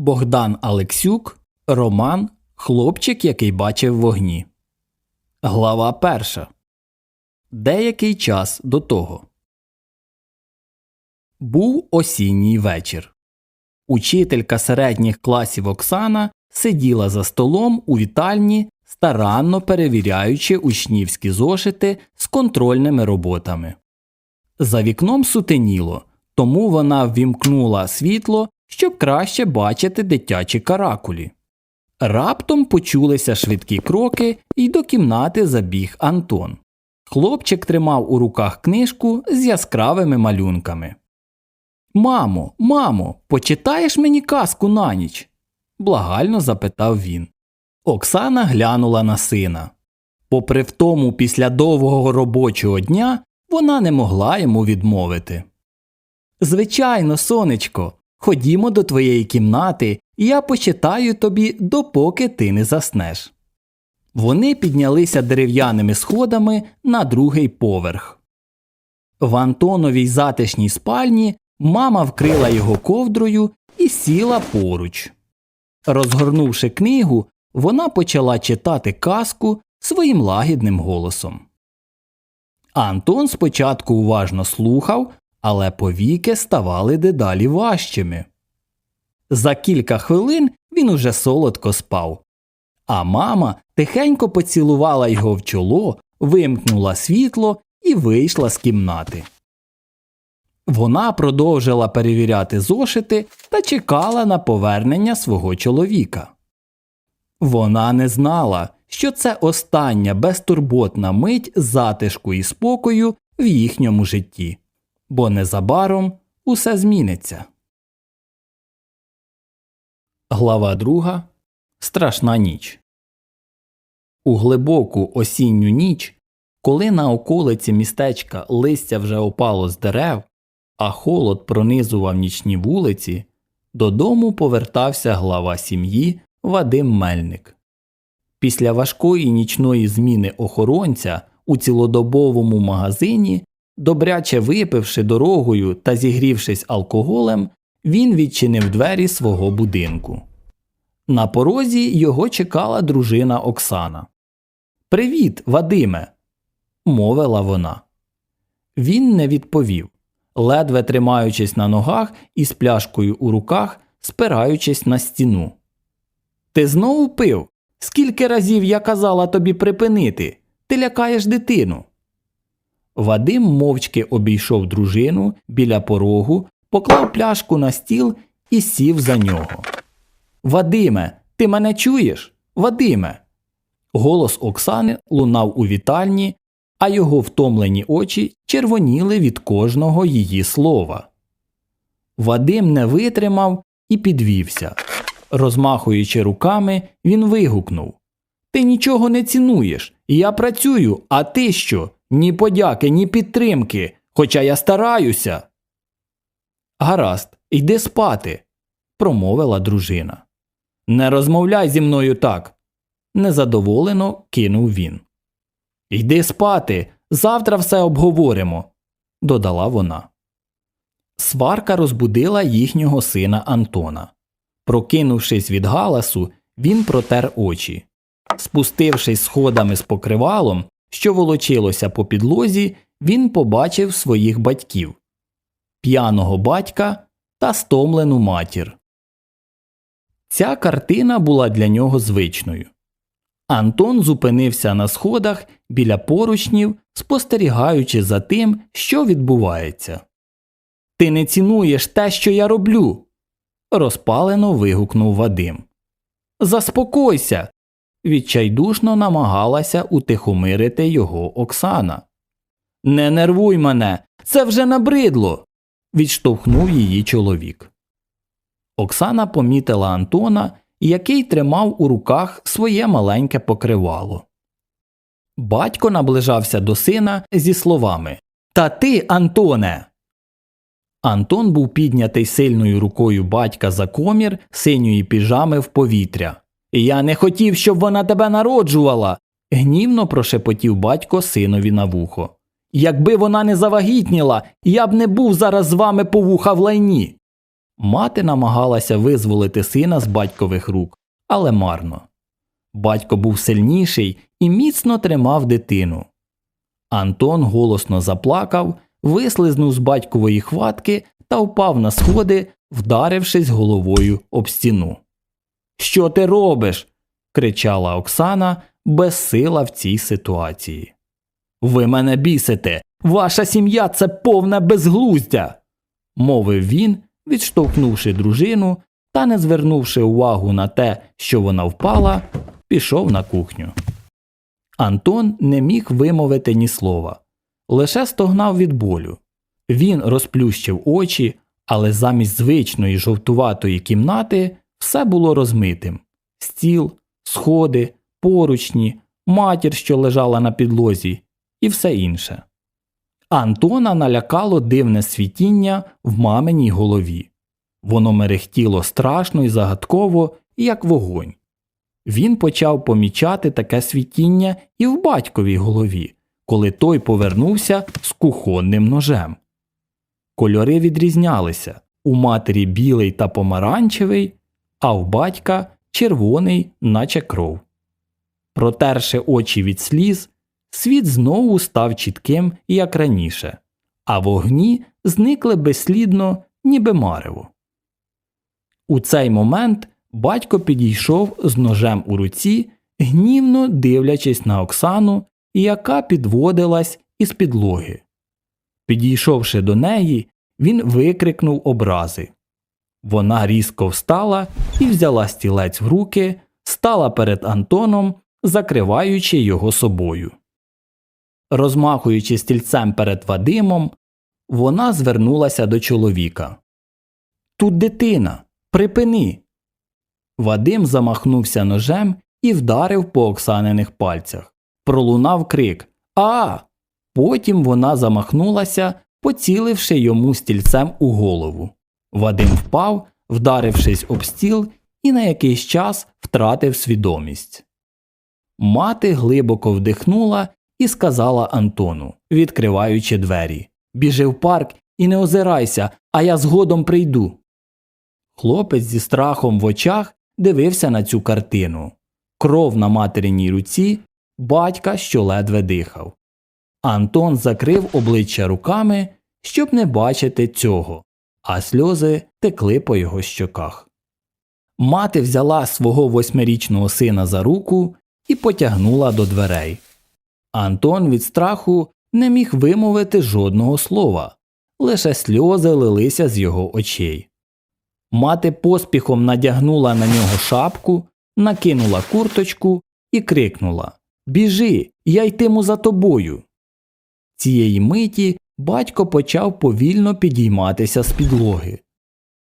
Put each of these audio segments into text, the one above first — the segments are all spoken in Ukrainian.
Богдан Алексюк, Роман Хлопчик, який бачив вогні. Глава перша. Деякий час до того. Був осінній вечір. Учителька середніх класів Оксана сиділа за столом у вітальні, старанно перевіряючи учнівські зошити з контрольними роботами. За вікном сутеніло, тому вона ввімкнула світло, щоб краще бачити дитячі каракулі. Раптом почулися швидкі кроки, і до кімнати забіг Антон. Хлопчик тримав у руках книжку з яскравими малюнками. Мамо, мамо, почитаєш мені казку на ніч? благально запитав він. Оксана глянула на сина. Попри втому, після довгого робочого дня вона не могла йому відмовити. Звичайно, сонечко, ходімо до твоєї кімнати, і я почитаю тобі, допоки ти не заснеш. Вони піднялися дерев'яними сходами на другий поверх. В Антоновій затишній спальні мама вкрила його ковдрою і сіла поруч. Розгорнувши книгу, вона почала читати казку своїм лагідним голосом. Антон спочатку уважно слухав, але повіки ставали дедалі важчими. За кілька хвилин він уже солодко спав, а мама тихенько поцілувала його в чоло, вимкнула світло і вийшла з кімнати. Вона продовжила перевіряти зошити та чекала на повернення свого чоловіка. Вона не знала, що це остання безтурботна мить затишку і спокою в їхньому житті, бо незабаром усе зміниться. Глава 2. Страшна ніч. У глибоку осінню ніч, коли на околиці містечка листя вже опало з дерев, а холод пронизував нічні вулиці, додому повертався глава сім'ї Вадим Мельник. Після важкої нічної зміни охоронця у цілодобовому магазині, добряче випивши дорогою та зігрівшись алкоголем, він відчинив двері свого будинку. На порозі його чекала дружина Оксана. Привіт, Вадиме, мовила вона. Він не відповів, ледве тримаючись на ногах і з пляшкою у руках, спираючись на стіну. Ти знову пив? Скільки разів я казала тобі припинити? Ти лякаєш дитину. Вадим мовчки обійшов дружину біля порогу, поклав пляшку на стіл і сів за нього. Вадиме, ти мене чуєш? Вадиме. Голос Оксани лунав у вітальні, а його втомлені очі червоніли від кожного її слова. Вадим не витримав і підвівся. Розмахуючи руками, він вигукнув Ти нічого не цінуєш, я працюю, а ти що? Ні подяки, ні підтримки, хоча я стараюся. Гаразд, йди спати, промовила дружина. Не розмовляй зі мною так. незадоволено кинув він. Йди спати, завтра все обговоримо, додала вона. Сварка розбудила їхнього сина Антона. Прокинувшись від галасу, він протер очі. Спустившись сходами з покривалом, що волочилося по підлозі, він побачив своїх батьків п'яного батька та стомлену матір. Ця картина була для нього звичною. Антон зупинився на сходах біля поручнів, спостерігаючи за тим, що відбувається. Ти не цінуєш те, що я роблю. розпалено вигукнув Вадим. Заспокойся. Відчайдушно намагалася утихомирити його Оксана. Не нервуй мене, це вже набридло. відштовхнув її чоловік. Оксана помітила Антона, який тримав у руках своє маленьке покривало. Батько наближався до сина зі словами Та ти, Антоне. Антон був піднятий сильною рукою батька за комір синьої піжами в повітря. Я не хотів, щоб вона тебе народжувала. гнівно прошепотів батько синові на вухо. Якби вона не завагітніла, я б не був зараз з вами по вуха в лайні. Мати намагалася визволити сина з батькових рук, але марно. Батько був сильніший і міцно тримав дитину. Антон голосно заплакав, вислизнув з батькової хватки та впав на сходи, вдарившись головою об стіну. Що ти робиш? кричала Оксана, безсила в цій ситуації. Ви мене бісите, ваша сім'я це повне безглуздя, мовив він, відштовхнувши дружину та, не звернувши увагу на те, що вона впала, пішов на кухню. Антон не міг вимовити ні слова, лише стогнав від болю. Він розплющив очі, але замість звичної жовтуватої кімнати все було розмитим стіл, сходи, поручні, матір, що лежала на підлозі, і все інше. Антона налякало дивне світіння в маминій голові. Воно мерехтіло страшно і загадково, як вогонь. Він почав помічати таке світіння і в батьковій голові, коли той повернувся з кухонним ножем. Кольори відрізнялися у матері білий та помаранчевий, а в батька червоний, наче кров. Протерши очі від сліз, світ знову став чітким, як раніше, а вогні зникли безслідно, ніби марево. У цей момент батько підійшов з ножем у руці, гнівно дивлячись на Оксану, яка підводилась із підлоги. Підійшовши до неї, він викрикнув образи. Вона різко встала і взяла стілець в руки, стала перед Антоном, закриваючи його собою. Розмахуючи стільцем перед Вадимом, вона звернулася до чоловіка. Тут дитина, припини. Вадим замахнувся ножем і вдарив по Оксаниних пальцях. Пролунав крик А. Потім вона замахнулася, поціливши йому стільцем у голову. Вадим впав, вдарившись об стіл, і на якийсь час втратив свідомість. Мати глибоко вдихнула і сказала Антону, відкриваючи двері Біжи в парк і не озирайся, а я згодом прийду. Хлопець зі страхом в очах дивився на цю картину кров на материній руці, батька, що ледве дихав. Антон закрив обличчя руками, щоб не бачити цього, а сльози текли по його щоках. Мати взяла свого восьмирічного сина за руку і потягнула до дверей. Антон від страху не міг вимовити жодного слова, лише сльози лилися з його очей. Мати поспіхом надягнула на нього шапку, накинула курточку і крикнула Біжи, я йтиму за тобою. Цієї миті батько почав повільно підійматися з підлоги.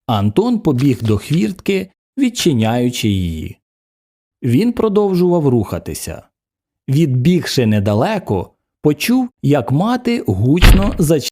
Антон побіг до хвіртки, відчиняючи її. Він продовжував рухатися. Відбігши недалеко, почув, як мати гучно зачинила.